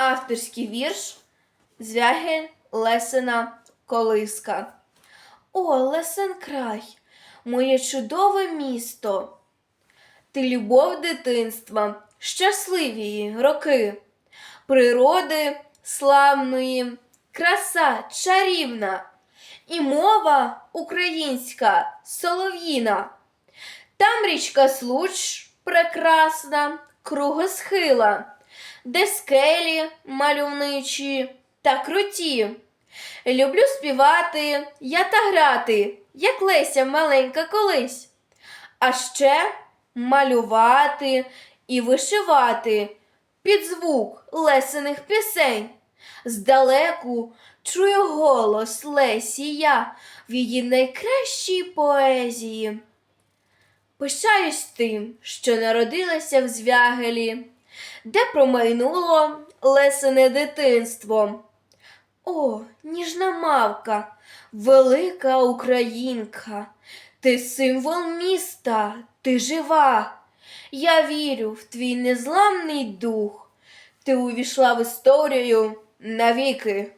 Авторський вірш Звягель Лесина Колиска. О, Лесен край, моє чудове місто. Ти любов дитинства, щасливі роки, природи славної, краса чарівна, і мова українська солов'їна. Там річка Случ прекрасна, кругосхила, де скелі мальовничі та круті. Люблю співати я та грати, як Леся маленька колись. А ще малювати і вишивати під звук лесених пісень. Здалеку чую голос Лесі я в її найкращій поезії. Пишаюсь тим, що народилася в звягелі, де промайнуло лесене дитинство. О, ніжна мавка, велика українка, ти символ міста, ти жива. Я вірю в твій незламний дух. Ти увійшла в історію навіки.